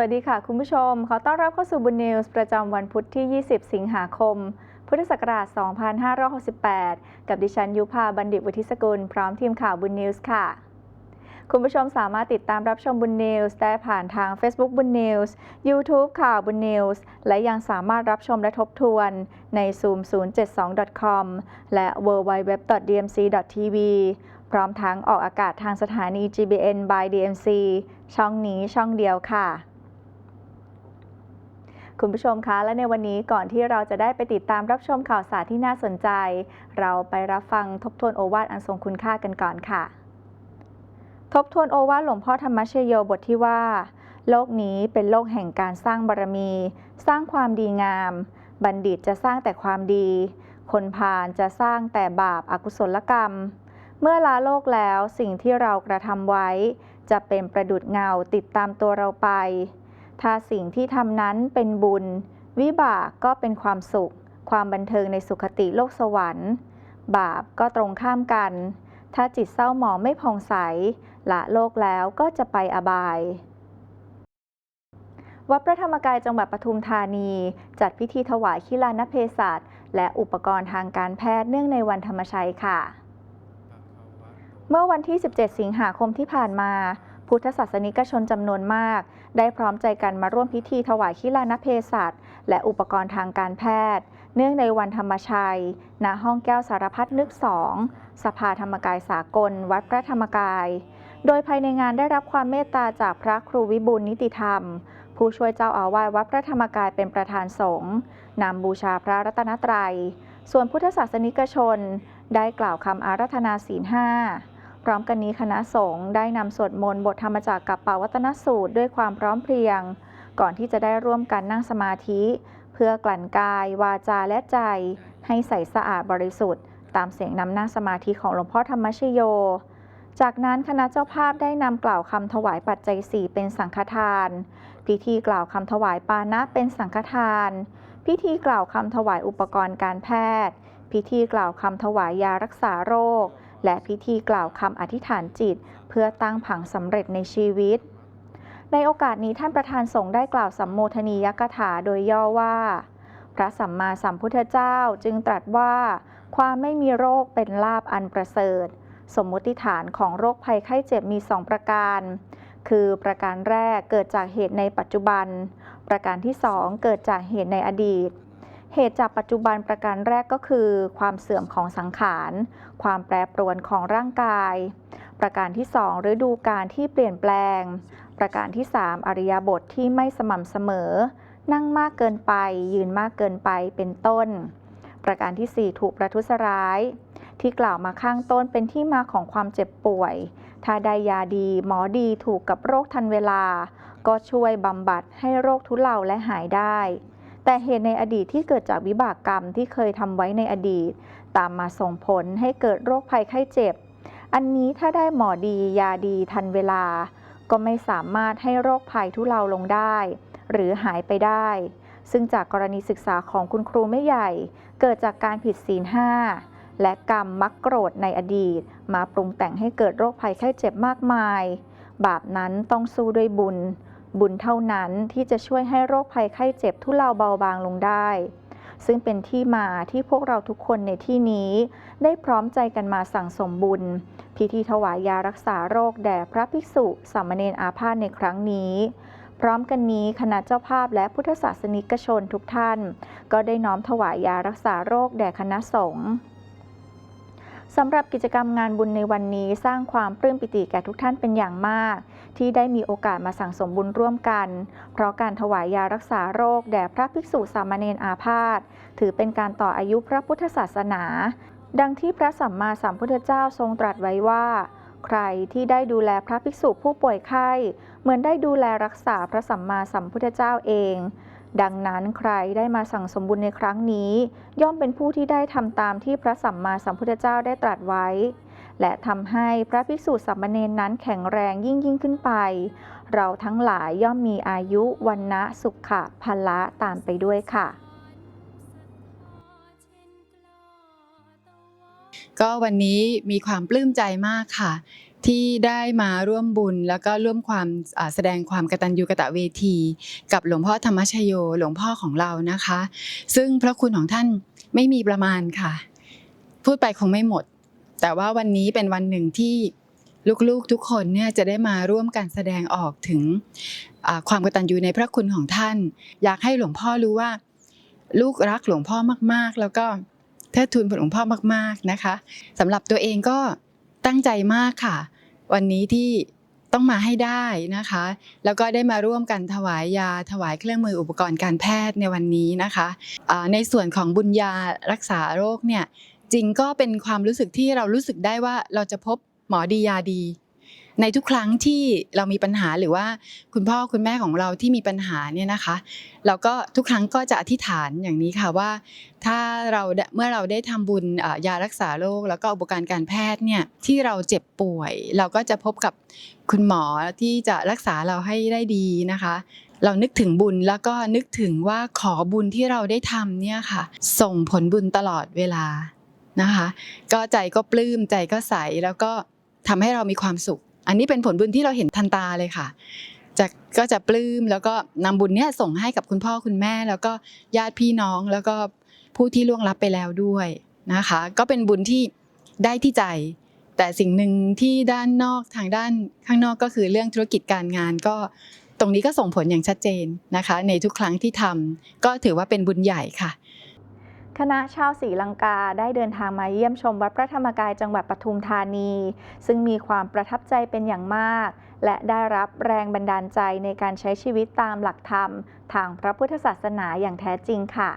วัสดีค่ะ คุณผู้ชม ขอต้อนรับเข้าสู่บุญนิวส์ประจำวันพุธที่ 20 สิงหาคม พุทธศักราช 2568 กับดิฉันยุพาบัณฑิตวุฒิสกุล พร้อมทีมข่าวบุญนิวส์ค่ะ คุณผู้ชมสามารถติดตามรับชมบุญนิวส์ได้ผ่านทาง Facebook บุญนิวส์ YouTube ข่าวบุญนิวส์ และยังสามารถรับชมและทบทวนใน zoom 072 com และ www.dmc.tv พร้อมทั้งออกอากาศทางสถานี GBN by DMC ช่องนี้ช่องเดียวค่ะ คุณผู้ชมคะ และในวันนี้ก่อนที่เราจะได้ไปติดตามรับชมข่าวสารที่น่าสนใจ เราไปรับฟังทบทวนโอวาทอันทรงคุณค่ากันก่อนค่ะ ทบทวนโอวาทหลวงพ่อธรรมชโยบทที่ว่า โลกนี้เป็นโลกแห่งการสร้างบารมี สร้างความดีงาม บัณฑิตจะสร้างแต่ความดี คนพาลจะสร้างแต่บาปอากุศลกรรม เมื่อลาโลกแล้วสิ่งที่เรากระทำไว้ จะเป็นประดุดเงาติดตามตัวเราไป ถ้าสิ่งที่ทำนั้นเป็นบุญ วิบากก็เป็นความสุข ความบันเทิงในสุขติโลกสวรรค์ บาปก็ตรงข้ามกัน ถ้าจิตเศร้าหมองไม่ผ่องใสละโลกแล้วก็จะไปอบายวัดพระธรรมกายจังหวัดปทุมธานี จัดพิธีถวายขีลานเพศัตและอุปกรณ์ทางการแพทย์เนื่องในวันธรรมชัยค่ะ เมื่อวันที่ 17 สิงหาคมที่ผ่านมา พุทธศาสนิกชนจำนวนมาก ได้พร้อมใจกันมาร่วมพิธีถวายขีลานเพศัตและอุปกรณ์ทางการแพทย์ เนื่องในวันธรรมชัย ณ ห้องแก้วสารพัดนึกสอง สภาธรรมกายสากล วัดพระธรรมกาย โดยภายในงานได้รับความเมตตาจากพระครูวิบูลนิติธรรม ผู้ช่วยเจ้าอาวาสวัดพระธรรมกายเป็นประธานสงฆ์นำบูชาพระรัตนตรัย ส่วนพุทธศาสนิกชน ได้กล่าวคำอาราธนาศีลห้า พร้อมกันนี้คณะสงฆ์ได้นำสวดมนต์บทธรรมจากกับปาวัตนสูตรด้วยความพร้อมเพรียง ก่อนที่จะได้ร่วมกันนั่งสมาธิ เพื่อกลั่นกาย วาจาและใจ ให้ใสสะอาดบริสุทธิ์ ตามเสียงนำนั่งสมาธิของหลวงพ่อธรรมชโย จากนั้นคณะเจ้าภาพได้นำกล่าวคำถวายปัจจัยสี่เป็นสังฆทาน พิธีกล่าวคำถวายปานะเป็นสังฆทาน พิธีกล่าวคำถวายอุปกรณ์การแพทย์ พิธีกล่าวคำถวายยารักษาโรค และพิธีกล่าวคำอธิษฐานจิต เพื่อตั้งผังสำเร็จในชีวิต ในโอกาสนี้ท่านประธานสงฆ์ได้กล่าวสัมโมทนียกถาโดยย่อว่า พระสัมมาสัมพุทธเจ้าจึงตรัสว่า ความไม่มีโรคเป็นลาบอันประเสริฐ สมมติฐานของโรคภัยไข้เจ็บมีสองประการ คือประการแรกเกิดจากเหตุในปัจจุบัน ประการที่สองเกิดจากเหตุในอดีต เหตุจากปัจจุบันประการแรกก็คือ ความเสื่อมของสังขาร ความแปรปรวนของร่างกาย ประการที่สองฤดูกาลที่เปลี่ยนแปลง ประการที่สามอริยบทที่ไม่สม่ำเสมอ นั่งมากเกินไป ยืนมากเกินไปเป็นต้น ประการที่สี่ถูกประทุษร้าย ที่กล่าวมาข้างต้นเป็นที่มาของความเจ็บป่วย ถ้าได้ยาดี หมอดีถูกกับโรคทันเวลา ก็ช่วยบำบัดให้โรคทุเลาและหายได้ แต่เหตุในอดีตที่เกิดจากวิบากกรรมที่เคยทำไว้ในอดีต ตามมาส่งผลให้เกิดโรคภัยไข้เจ็บ อันนี้ถ้าได้หมอดียาดีทันเวลา ก็ไม่สามารถให้โรคภัยทุเลาลงได้ หรือหายไปได้ ซึ่งจากกรณีศึกษาของคุณครูไม่ใหญ่ เกิดจากการผิดศีลห้าและกรรมมักโกรธในอดีต มาปรุงแต่งให้เกิดโรคภัยไข้เจ็บมากมาย บาปนั้นต้องสู้ด้วยบุญ บุญเท่านั้นที่จะช่วยให้โรคภัยไข้เจ็บทุเลาเบาบางลงได้ ซึ่งเป็นที่มาที่พวกเราทุกคนในที่นี้ ได้พร้อมใจกันมาสั่งสมบุญ พิธีถวายยารักษาโรคแด่พระภิกษุสามเณรอาพาธในครั้งนี้ พร้อมกันนี้คณะเจ้าภาพและพุทธศาสนิกชนทุกท่าน ก็ได้น้อมถวายยารักษาโรคแด่คณะสงฆ์ สำหรับกิจกรรมงานบุญในวันนี้สร้างความปลื้มปิติแก่ทุกท่านเป็นอย่างมาก ที่ได้มีโอกาสมาสั่งสมบุญร่วมกัน เพราะการถวายยารักษาโรคแด่พระภิกษุสามเณรอาพาธถือเป็นการต่ออายุพระพุทธศาสนา ดังที่พระสัมมาสัมพุทธเจ้าทรงตรัสไว้ว่า ใครที่ได้ดูแลพระภิกษุผู้ป่วยไข้ เหมือนได้ดูแลรักษาพระสัมมาสัมพุทธเจ้าเอง ดังนั้นใครได้มาสั่งสมบุญในครั้งนี้ ย่อมเป็นผู้ที่ได้ทำตามที่พระสัมมาสัมพุทธเจ้าได้ตรัสไว้ และทำให้พระภิกษุสามเณรนั้นแข็งแรงยิ่งยิ่งขึ้นไป เราทั้งหลายย่อมมีอายุวันนะสุขะพละตามไปด้วยค่ะ ก็วันนี้มีความปลื้มใจมากค่ะ ที่ได้มาร่วมบุญ แล้วก็ร่วมความแสดงความกตัญญูกตะเวที กับหลวงพ่อธรรมชโยหลวงพ่อของเรานะคะ ซึ่งพระคุณของท่านไม่มีประมาณค่ะ พูดไปคงไม่หมด แต่ว่าวันนี้เป็นวันหนึ่งที่ลูกๆทุกคนเนี่ยจะได้มาร่วมกันแสดงออกถึงความกตัญญูในพระคุณของท่าน อยากให้หลวงพ่อรู้ว่า ลูกรักหลวงพ่อมากๆ แล้วก็เทิดทูนหลวงพ่อมาก ๆนะคะสำหรับตัวเองก็ ตั้งใจมากค่ะ วันนี้ที่ต้องมาให้ได้นะคะ แล้วก็ได้มาร่วมกันถวายยา ถวายเครื่องมืออุปกรณ์การแพทย์ในวันนี้นะคะในส่วนของบุญญารักษาโรคเนี่ยจริงก็เป็นความรู้สึกที่เรารู้สึกได้ว่าเราจะพบหมอดียาดี ในทุกครั้งที่เรามีปัญหาหรือว่าคุณพ่อคุณแม่ของเราที่มีปัญหาเนี่ยนะคะ เราก็ทุกครั้งก็จะอธิษฐานอย่างนี้ค่ะว่า ถ้าเราเมื่อเราได้ทำบุญยารักษาโรคแล้วก็อุปกรณ์การแพทย์เนี่ยที่เราเจ็บป่วย เราก็จะพบกับคุณหมอที่จะรักษาเราให้ได้ดีนะคะ เรานึกถึงบุญแล้วก็นึกถึงว่าขอบุญที่เราได้ทำเนี่ยค่ะ ส่งผลบุญตลอดเวลานะคะ ก็ใจก็ปลื้มใจก็ใสแล้วก็ทำให้เรามีความสุข อันนี้เป็นผลบุญที่เราเห็นทันตาเลยค่ะจะก็จะปลื้มแล้วก็นำบุญเนี้ยส่งให้กับคุณพ่อคุณแม่ แล้วก็ญาติพี่น้องแล้วก็ผู้ที่ล่วงลับไปแล้วด้วยนะคะ ก็เป็นบุญที่ได้ที่ใจ แต่สิ่งหนึ่งที่ด้านนอกทางด้านข้างนอกก็คือเรื่องธุรกิจการงานก็ตรงนี้ก็ส่งผลอย่างชัดเจนนะคะ ในทุกครั้งที่ทำก็ถือว่าเป็นบุญใหญ่ค่ะ คณะชาวศรีลังกาได้เดินทางมาเยี่ยมชมวัดพระธรรมกายจังหวัดปทุมธานี ซึ่งมีความประทับใจเป็นอย่างมาก และได้รับแรงบันดาลใจในการใช้ชีวิตตามหลักธรรม ทางพระพุทธศาสนาอย่างแท้จริงค่ะ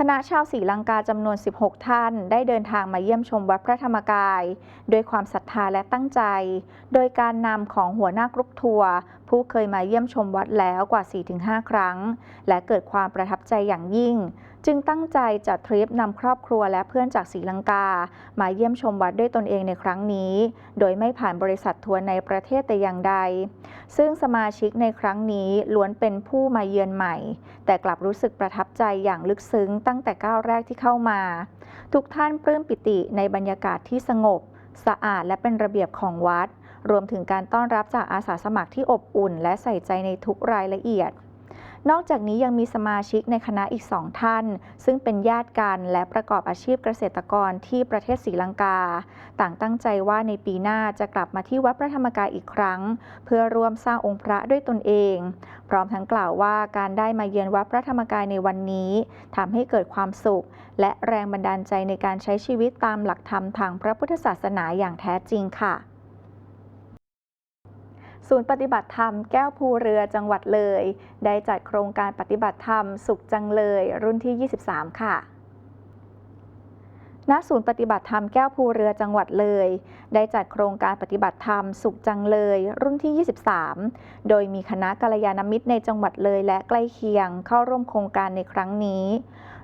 คณะชาวศรีลังกาจำนวน 16 ท่าน ได้เดินทางมาเยี่ยมชมวัดพระธรรมกาย ด้วยความศรัทธาและตั้งใจ โดยการนำของหัวหน้ากรุ๊ปทัวร์ผู้เคยมาเยี่ยมชมวัดแล้วกว่า 4-5 ครั้ง และเกิดความประทับใจอย่างยิ่ง จึงตั้งใจจัดทริปนำครอบครัวและเพื่อนจากศรีลังกา มาเยี่ยมชมวัดด้วยตนเองในครั้งนี้ โดยไม่ผ่านบริษัททัวร์ในประเทศแต่อย่างใด ซึ่งสมาชิกในครั้งนี้ล้วนเป็นผู้มาเยือนใหม่ แต่กลับรู้สึกประทับใจอย่างลึกซึ้งตั้งแต่ก้าวแรกที่เข้ามา ทุกท่านปลื้มปิติในบรรยากาศที่สงบ สะอาดและเป็นระเบียบของวัด รวมถึงการต้อนรับจากอาสาสมัครที่อบอุ่น และใส่ใจในทุกรายละเอียด นอกจากนี้ยังมีสมาชิกในคณะอีกสองท่าน ซึ่งเป็นญาติกันและประกอบอาชีพเกษตรกรที่ประเทศศรีลังกา ต่างตั้งใจว่าในปีหน้าจะกลับมาที่วัดพระธรรมกายอีกครั้ง เพื่อร่วมสร้างองค์พระด้วยตนเอง พร้อมทั้งกล่าวว่าการได้มาเยือนวัดพระธรรมกายในวันนี้ทำให้เกิดความสุข และแรงบันดาลใจในการใช้ชีวิตตามหลักธรรมทางพระพุทธศาสนาอย่างแท้จริงค่ะ ศูนย์ปฏิบัติธรรมแก้วภูเรือจังหวัดเลย ได้จัดโครงการปฏิบัติธรรมสุขจังเลย รุ่นที่ 23 ค่ะณศูนย์ปฏิบัติธรรมแก้วภูเรือจังหวัดเลย ได้จัดโครงการปฏิบัติธรรมสุขจังเลย รุ่นที่ 23 โดยมีคณะกัลยาณมิตรในจังหวัดเลยและใกล้เคียงเข้าร่วมโครงการในครั้งนี้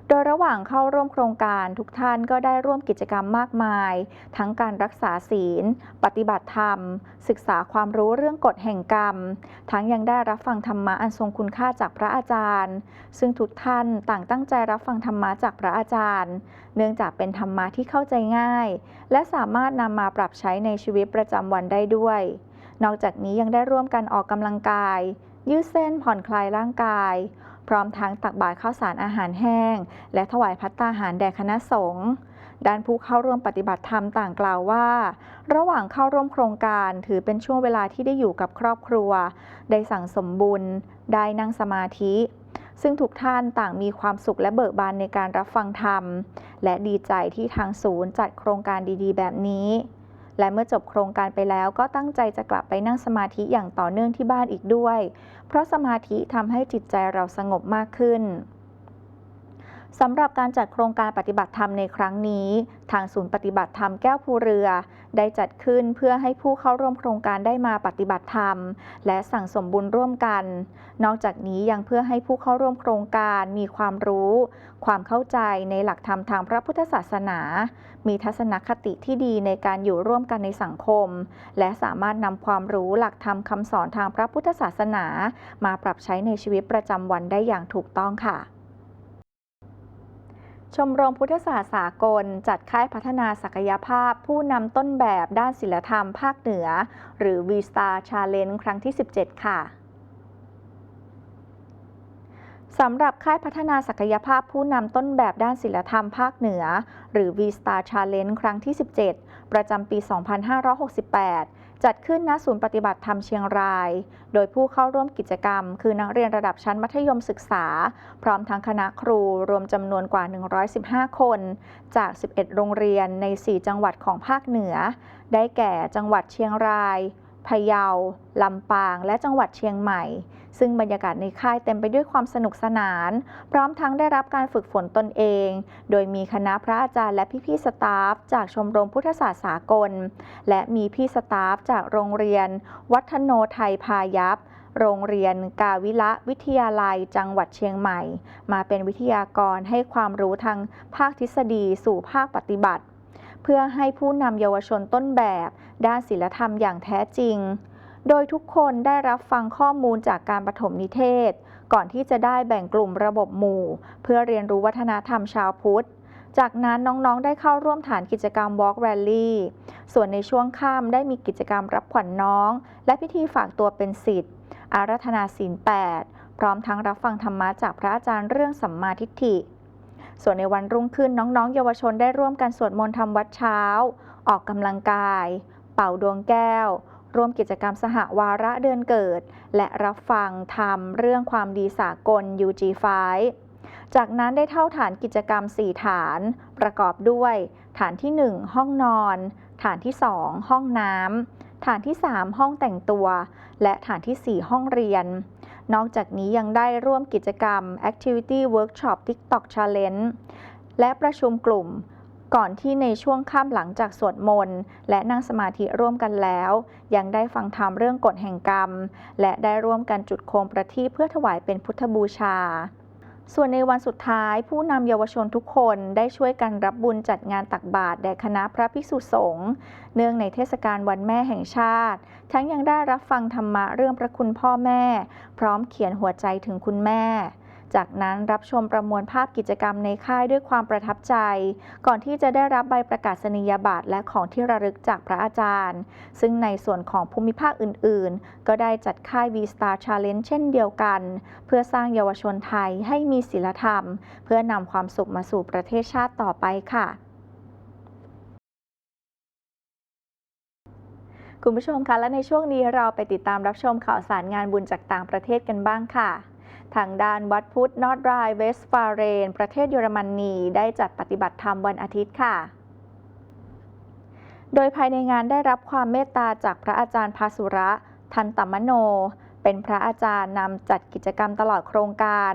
โดยระหว่างเข้าร่วมโครงการทุกท่านก็ได้ร่วมกิจกรรมมากมาย ทั้งการรักษาศีล ปฏิบัติธรรม ศึกษาความรู้เรื่องกฎแห่งกรรม ทั้งยังได้รับฟังธรรมะอันทรงคุณค่าจากพระอาจารย์ ซึ่งทุกท่านต่างตั้งใจรับฟังธรรมะจากพระอาจารย์ เนื่องจากเป็นธรรมะที่เข้าใจง่าย และสามารถนำมาปรับใช้ในชีวิตประจำวันได้ด้วย นอกจากนี้ยังได้ร่วมกันออกกำลังกาย ยืดเส้นผ่อนคลายร่างกาย พร้อมทั้งตักบาตรข้าวสารอาหารแห้ง และถวายพัตตาหารแด่คณะสงฆ์ด้านผู้เข้าร่วมปฏิบัติธรรมต่างกล่าวว่า ระหว่างเข้าร่วมโครงการถือเป็นช่วงเวลาที่ได้อยู่กับครอบครัว ได้สั่งสมบุญ ได้นั่งสมาธิ ซึ่งทุกท่านต่างมีความสุขและเบิกบานในการรับฟังธรรม และดีใจที่ทางศูนย์จัดโครงการดีๆ แบบนี้ และเมื่อจบโครงการไปแล้วก็ตั้งใจจะกลับไปนั่งสมาธิอย่างต่อเนื่องที่บ้านอีกด้วย เพราะสมาธิทำให้จิตใจเราสงบมากขึ้น สำหรับการจัดโครงการปฏิบัติธรรมในครั้งนี้ ทางศูนย์ปฏิบัติธรรมแก้วภูเรือ ได้จัดขึ้นเพื่อให้ผู้เข้าร่วมโครงการได้มาปฏิบัติธรรม และสั่งสมบุญร่วมกัน นอกจากนี้ยังเพื่อให้ผู้เข้าร่วมโครงการมีความรู้ ความเข้าใจในหลักธรรมทางพระพุทธศาสนา มีทัศนคติที่ดีในการอยู่ร่วมกันในสังคม และสามารถนำความรู้หลักธรรมคำสอนทางพระพุทธศาสนา มาปรับใช้ในชีวิตประจำวันได้อย่างถูกต้องค่ะ ชมรมพุทธศาสตร์สากล จัดค่ายพัฒนาศักยภาพ ผู้นำต้นแบบด้านศิลธรรมภาคเหนือ หรือ V-Star Challenge ครั้งที่ 17 ค่ะสำหรับค่ายพัฒนาศักยภาพผู้นำต้นแบบด้านศิลธรรมภาคเหนือ หรือ V-Star Challenge ครั้งที่ 17 ประจำปี 2568 จัดขึ้นณศูนย์ปฏิบัติธรรมเชียงราย โดยผู้เข้าร่วมกิจกรรม คือนักเรียนระดับชั้นมัธยมศึกษา พร้อมทั้งคณะครูรวมจำนวนกว่า 115 คน จาก 11 โรงเรียนใน 4 จังหวัดของภาคเหนือ ได้แก่จังหวัดเชียงราย พะเยา ลำปาง และจังหวัดเชียงใหม่ ซึ่งบรรยากาศในค่ายเต็มไปด้วยความสนุกสนาน พร้อมทั้งได้รับการฝึกฝนตนเอง โดยมีคณะพระอาจารย์และพี่ๆสตาฟ จากชมรมพุทธศาสตร์สากล และมีพี่สตาฟ จากโรงเรียน วัฒโนไทยพายัพโรงเรียนกาวิละวิทยาลัยจังหวัดเชียงใหม่ มาเป็นวิทยากรให้ความรู้ทางภาคทฤษฎีสู่ภาคปฏิบัติ เพื่อให้ผู้นำเยาวชนต้นแบบ ด้านศิลธรรมอย่างแท้จริง โดยทุกคนได้รับฟังข้อมูลจากการปฐมนิเทศ ก่อนที่จะได้แบ่งกลุ่มระบบหมู่ เพื่อเรียนรู้วัฒนธรรมชาวพุทธ จากนั้นน้องๆ ได้เข้าร่วมฐานกิจกรรม Walk Rally ส่วนในช่วงค่ำได้มีกิจกรรมรับขวัญน้อง และพิธีฝากตัวเป็นศิษย์อารัธนาศีล8พร้อมทั้งรับฟังธรรมะจากพระอาจารย์เรื่องสัมมาทิฏฐิ ส่วนในวันรุ่งขึ้นน้องๆ เยาวชนได้ร่วมกันสวดมนต์ทำวัดเช้า ออกกำลังกาย เป่าดวงแก้ว ร่วมกิจกรรมสหวาระเดือนเกิด และรับฟังธรรมเรื่องความดีสากล UG5 จากนั้นได้เท่าฐานกิจกรรม 4 ฐาน ประกอบด้วย ฐานที่ 1 ห้องนอน ฐานที่ 2 ห้องน้ำฐานที่ 3 ห้องแต่งตัว และฐานที่ 4 ห้องเรียน นอกจากนี้ยังได้ร่วมกิจกรรม Activity Workshop TikTok Challenge และประชุมกลุ่ม ก่อนที่ในช่วงค่ำหลังจากสวดมนต์และนั่งสมาธิร่วมกันแล้ว ยังได้ฟังธรรมเรื่องกฎแห่งกรรม และได้ร่วมกันจุดโคมประทีปเพื่อถวายเป็นพุทธบูชาส่วนในวันสุดท้ายผู้นำเยาวชนทุกคนได้ช่วยกันรับบุญจัดงานตักบาตรแด่คณะพระภิกษุสงฆ์เนื่องในเทศกาลวันแม่แห่งชาติ ทั้งยังได้รับฟังธรรมะเรื่องพระคุณพ่อแม่ พร้อมเขียนหัวใจถึงคุณแม่ จากนั้นรับชมประมวลภาพกิจกรรมในค่ายด้วยความประทับใจ ก่อนที่จะได้รับใบประกาศนียบัตรและของที่ระลึกจากพระอาจารย์ ซึ่งในส่วนของภูมิภาคอื่น ๆ ก็ได้จัดค่าย V-Star Challenge เช่นเดียวกัน เพื่อสร้างเยาวชนไทยให้มีศีลธรรม เพื่อนำความสุขมาสู่ประเทศชาติต่อไปค่ะคุณผู้ชมคะและในช่วงนี้เราไปติดตามรับชมข่าวสารงานบุญจากต่างประเทศกันบ้างค่ะ ทางด้านวัดพุทธนอร์ดไรเวสฟาเรน ประเทศเยอรมนีได้จัดปฏิบัติธรรมวันอาทิตย์ค่ะโดยภายในงานได้รับความเมตตาจากพระอาจารย์ภาสุระ ทันตมโน เป็นพระอาจารย์นำจัดกิจกรรมตลอดโครงการ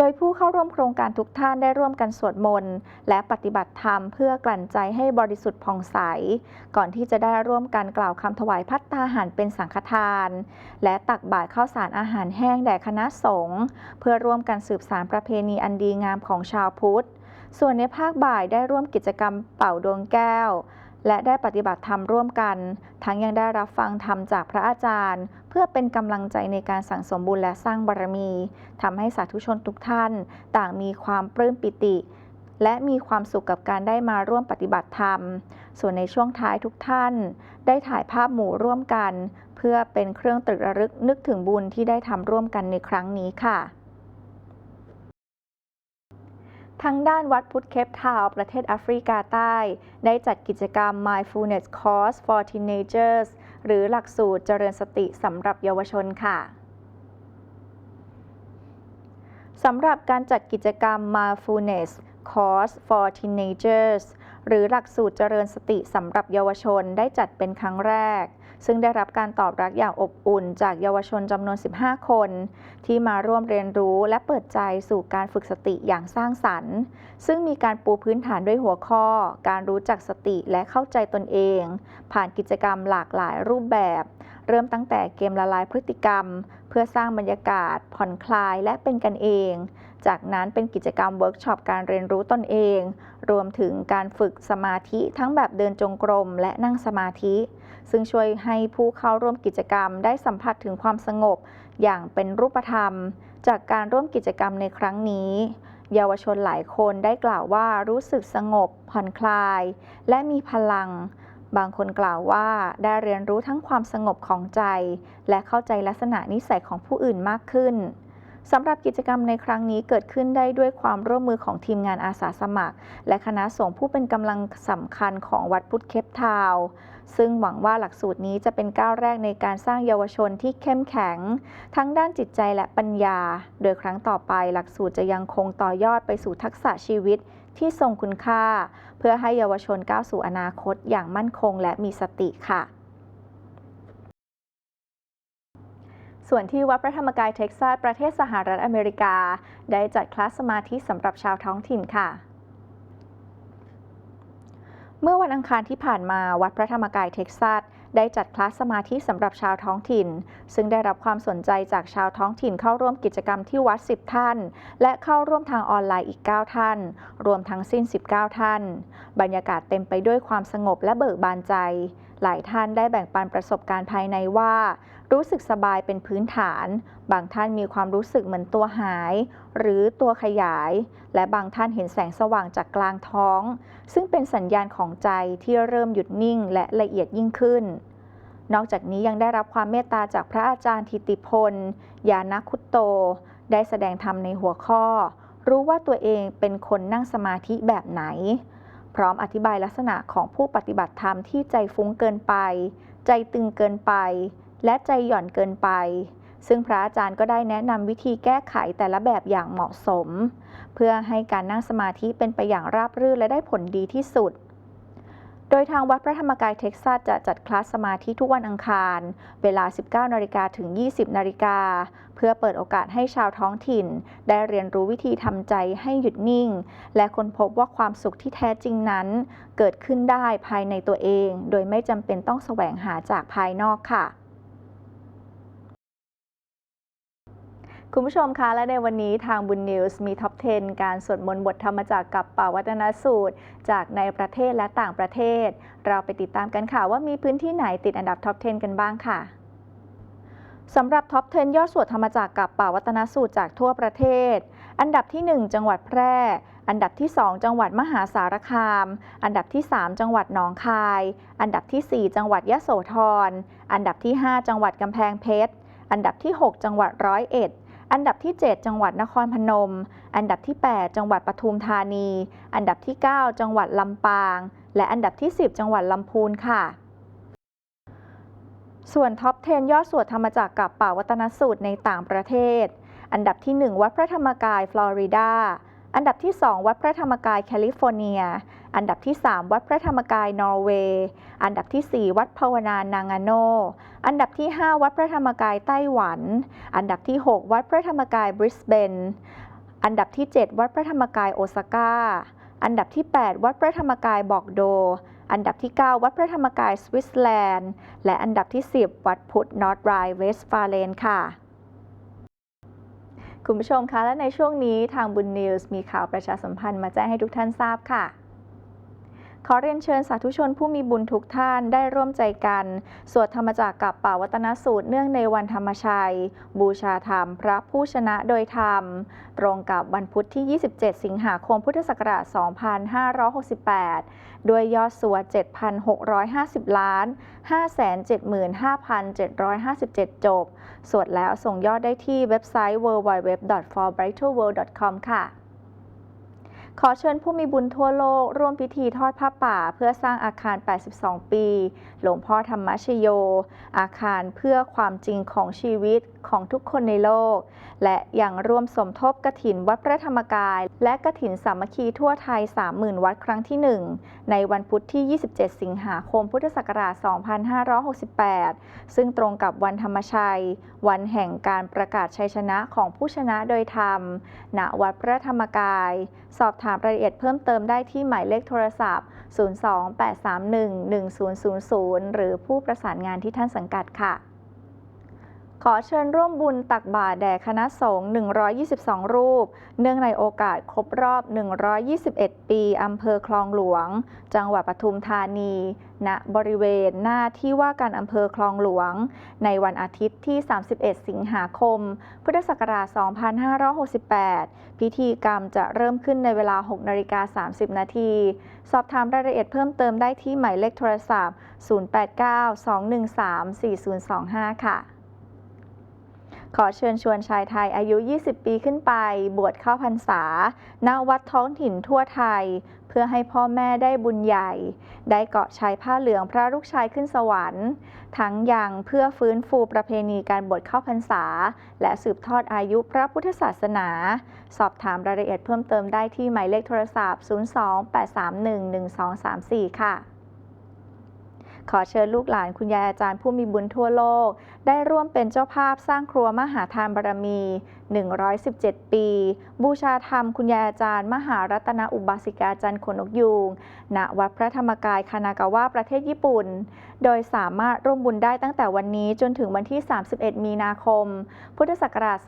โดยผู้เข้าร่วมโครงการทุกท่านได้ร่วมกันสวดมนต์และปฏิบัติธรรมเพื่อกลั่นใจให้บริสุทธิ์ผ่องใส ก่อนที่จะได้ร่วมกันกล่าวคำถวายพัตตาหารเป็นสังฆทาน และตักบาตรข้าวสารอาหารแห้งแด่คณะสงฆ์เพื่อร่วมกันสืบสานประเพณีอันดีงามของชาวพุทธ ส่วนในภาคบ่ายได้ร่วมกิจกรรมเป่าดวงแก้ว และได้ปฏิบัติธรรมร่วมกัน ทั้งยังได้รับฟังธรรมจากพระอาจารย์ เพื่อเป็นกำลังใจในการสั่งสมบุญและสร้างบารมีทำให้สาธุชนทุกท่าน ต่างมีความปลื้มปิติ และมีความสุขกับการได้มาร่วมปฏิบัติธรรม ส่วนในช่วงท้ายทุกท่าน ได้ถ่ายภาพหมู่ร่วมกัน เพื่อเป็นเครื่องตรึกระลึกนึกถึงบุญที่ได้ทำร่วมกันในครั้งนี้ค่ะ ทางด้านวัดพุทธเคปทาวประเทศแอฟริกาใต้ ได้จัดกิจกรรม Mindfulness Course for Teenagers หรือหลักสูตรเจริญสติสำหรับเยาวชนค่ะสำหรับการจัดกิจกรรม Mindfulness Course for Teenagers หรือหลักสูตรเจริญสติสำหรับเยาวชนได้จัดเป็นครั้งแรก ซึ่งได้รับการตอบรับอย่างอบอุ่น จากเยาวชนจำนวน 15 คน ที่มาร่วมเรียนรู้และเปิดใจสู่การฝึกสติอย่างสร้างสรรค์ ซึ่งมีการปูพื้นฐานด้วยหัวข้อ การรู้จักสติและเข้าใจตนเอง ผ่านกิจกรรมหลากหลายรูปแบบ เริ่มตั้งแต่เกมละลายพฤติกรรม เพื่อสร้างบรรยากาศ ผ่อนคลายและเป็นกันเอง จากนั้นเป็นกิจกรรมเวิร์กช็อปการเรียนรู้ตนเอง รวมถึงการฝึกสมาธิทั้งแบบเดินจงกรมและนั่งสมาธิ ซึ่งช่วยให้ผู้เข้าร่วมกิจกรรมได้สัมผัสถึงความสงบ อย่างเป็นรูปธรรม จากการร่วมกิจกรรมในครั้งนี้ เยาวชนหลายคนได้กล่าวว่ารู้สึกสงบ ผ่อนคลาย และมีพลัง บางคนกล่าวว่าได้เรียนรู้ทั้งความสงบของใจ และเข้าใจลักษณะนิสัยของผู้อื่นมากขึ้นสำหรับกิจกรรมในครั้งนี้เกิดขึ้นได้ด้วยความร่วมมือของทีมงานอาสาสมัคร และคณะสงฆ์ผู้เป็นกำลังสำคัญของวัดพุทธเคปทาว ซึ่งหวังว่าหลักสูตรนี้จะเป็นก้าวแรกในการสร้างเยาวชนที่เข้มแข็ง ทั้งด้านจิตใจและปัญญา โดยครั้งต่อไปหลักสูตรจะยังคงต่อยอดไปสู่ทักษะชีวิตที่ทรงคุณค่า เพื่อให้เยาวชนก้าวสู่อนาคตอย่างมั่นคงและมีสติค่ะส่วนที่วัดพระธรรมกายเท็กซัสประเทศสหรัฐอเมริกา ได้จัดคลาสสมาธิสำหรับชาวท้องถิ่นค่ะ เมื่อวันอังคารที่ผ่านมาวัดพระธรรมกายเท็กซัสได้จัดคลาสสมาธิสำหรับชาวท้องถิ่น ซึ่งได้รับความสนใจจากชาวท้องถิ่นเข้าร่วมกิจกรรมที่วัด 10 ท่าน และเข้าร่วมทางออนไลน์อีก 9 ท่าน รวมทั้งสิ้น 19 ท่าน บรรยากาศเต็มไปด้วยความสงบและเบิกบานใจ หลายท่านได้แบ่งปันประสบการณ์ภายในว่า รู้สึกสบายเป็นพื้นฐาน บางท่านมีความรู้สึกเหมือนตัวหาย หรือตัวขยาย และบางท่านเห็นแสงสว่างจากกลางท้อง ซึ่งเป็นสัญญาณของใจที่เริ่มหยุดนิ่งและละเอียดยิ่งขึ้น นอกจากนี้ยังได้รับความเมตตาจากพระอาจารย์ทิติพล ยานะคุตโต ได้แสดงธรรมในหัวข้อ รู้ว่าตัวเองเป็นคนนั่งสมาธิแบบไหน พร้อมอธิบายลักษณะของผู้ปฏิบัติธรรมที่ใจฟุ้งเกินไป ใจตึงเกินไป และใจหย่อนเกินไป ซึ่งพระอาจารย์ก็ได้แนะนำวิธีแก้ไขแต่ละแบบอย่างเหมาะสม เพื่อให้การนั่งสมาธิเป็นไปอย่างราบรื่นและได้ผลดีที่สุด โดยทางวัดพระธรรมกายเท็กซัสจะจัดคลาสสมาธิทุกวันอังคาร เวลา 19นาฬิกาถึง 20นาฬิกาเพื่อเปิดโอกาสให้ชาวท้องถิ่น ได้เรียนรู้วิธีทำใจให้หยุดนิ่ง และค้นพบว่าความสุขที่แท้จริงนั้น เกิดขึ้นได้ภายในตัวเอง โดยไม่จำเป็นต้องแสวงหาจากภายนอกค่ะ คุณผู้ชมคะและในวันนี้ทางบุญนิวส์มีท็อป 10 การสวดมนต์บทธรรมจากกับป่าวัฒนสูตร จากในประเทศและต่างประเทศ เราไปติดตามกันค่ะว่ามีพื้นที่ไหนติดอันดับท็อป 10 กันบ้างค่ะสำหรับท็อป 10 ยอดสวดธรรมจากกับป่าวัฒนสูตรจากทั่วประเทศ อันดับที่ 1 จังหวัดแพร่ อันดับที่ 2 จังหวัดมหาสารคาม อันดับที่ 3 จังหวัดหนองคาย อันดับที่ 4 จังหวัดยะโสธร อันดับที่ 5 จังหวัดกำแพงเพชร อันดับที่ 6 จังหวัดร้อยเอ็ด อันดับที่ 7 จังหวัดนครพนม อันดับที่ 8 จังหวัดปทุมธานี อันดับที่ 9 จังหวัดลำปาง และอันดับที่ 10 จังหวัดลำพูนค่ะ ส่วนท็อป 10 ยอดสวดธรรมจักรกับป่าวัตนสูตรในต่างประเทศ อันดับที่ 1 วัดพระธรรมกายฟลอริดา อันดับที่ 2 วัดพระธรรมกายแคลิฟอร์เนีย อันดับที่ 3 วัดพระธรรมกายนอร์เวย์ อันดับที่ 4 วัดภาวนานางาโน อันดับที่ 5 วัดพระธรรมกายไต้หวัน อันดับที่ 6 วัดพระธรรมกายบริสเบน อันดับที่ 7 วัดพระธรรมกายโอซาก้า อันดับที่ 8 วัดพระธรรมกายบอกโด อันดับที่ 9 วัดพระธรรมกายสวิตเซอร์แลนด์ และอันดับที่ 10 วัดพุทธนอร์ทไรเวสฟาเลนค่ะคุณผู้ชมคะ และในช่วงนี้ทางบุญนิวส์มีข่าวประชาสัมพันธ์มาแจ้งให้ทุกท่านทราบค่ะ ขอเรียนเชิญสาธุชนผู้มีบุญทุกท่านได้ร่วมใจกัน สวดธรรมจักกับป่าวัตนสูตรเนื่องในวันธรรมชัย บูชาธรรมพระผู้ชนะโดยธรรม ตรงกับวันพุธที่ 27 สิงหาคมพุทธศักราช 2568 ด้วยยอดสวด 7,650 ล้าน 575,757 จบ สวดแล้วส่งยอดได้ที่เว็บไซต์ www.forbrighterworld.com ค่ะ ขอเชิญผู้มีบุญทั่วโลก ร่วมพิธีทอดผ้าป่า เพื่อสร้างอาคาร 82 ปี หลวงพ่อธรรมชโย อาคารเพื่อความจริงของชีวิตของทุกคนในโลก และยังร่วมสมทบกฐินวัดพระธรรมกาย และกฐินสามัคคีทั่วไทย 30,000 วัดครั้งที่ 1 ในวันพุธที่ 27 สิงหาคมพุทธศักราช 2568 ซึ่งตรงกับวันธรรมชัย วันแห่งการประกาศชัยชนะของผู้ชนะโดยธรรม ณ วัดพระธรรมกาย สอบถามรายละเอียดเพิ่มเติมได้ที่หมายเลขโทรศัพท์ 028311000 หรือผู้ประสานงานที่ท่านสังกัดค่ะ ขอเชิญร่วมบุญตักบาตรแด่คณะสงฆ์ 122 รูป เนื่องในโอกาสครบรอบ 121 ปีอำเภอคลองหลวง จังหวัดปทุมธานี ณ บริเวณหน้าที่ว่าการอำเภอคลองหลวง ในวันอาทิตย์ที่ 31 สิงหาคม พุทธศักราช 2568 พิธีกรรมจะเริ่มขึ้นในเวลา 6นาฬิกา30 นาที สอบถามรายละเอียดเพิ่มเติมได้ที่หมายเลขโทรศัพท์ 089-213-4025 ค่ะ ขอเชิญชวนชายไทยอายุ 20 ปีขึ้นไป บวชเข้าพรรษาณวัดท้องถิ่นทั่วไทย เพื่อให้พ่อแม่ได้บุญใหญ่ ได้เกาะชายผ้าเหลืองพระลูกชายขึ้นสวรรค์ ทั้งยังเพื่อฟื้นฟูประเพณีการบวชเข้าพรรษา และสืบทอดอายุพระพุทธศาสนา สอบถามรายละเอียดเพิ่มเติมได้ที่หมายเลขโทรศัพท์ 028311234 ค่ะ ขอเชิญลูกหลานคุณยายอาจารย์ผู้มีบุญทั่วโลก ได้ร่วมเป็นเจ้าภาพสร้างครัวมหาทานบารมี 117 ปี บูชาธรรมคุณยายอาจารย์ มหารัตนอุบาสิกาจันทร์ขนกยูงณวัดพระธรรมกายคานากาวะประเทศญี่ปุ่น โดยสามารถร่วมบุญได้ตั้งแต่วันนี้จนถึงวันที่ 31 มีนาคม พุทธศักราช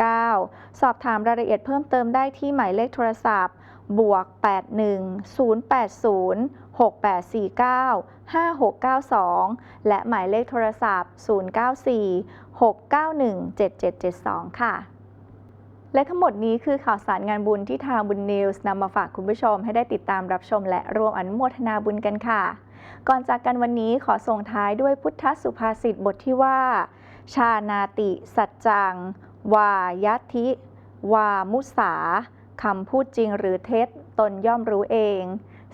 2569 สอบถามรายละเอียดเพิ่มเติมได้ที่หมายเลขโทรศัพท์บวก 81 080 6849 5692 และหมายเลขโทรศัพท์ 094 691 7772 ค่ะ และทั้งหมดนี้คือข่าวสารงานบุญที่ทางบุญนิวส์นำมาฝากคุณผู้ชมให้ได้ติดตามรับชมและร่วมอนุโมทนาบุญกันค่ะ ก่อนจากกันวันนี้ขอส่งท้ายด้วยพุทธสุภาษิตบทที่ว่า ชานาติ สัจจัง วายัตถิวามุสาคำพูดจริงหรือเท็จ ตนย่อมรู้เอง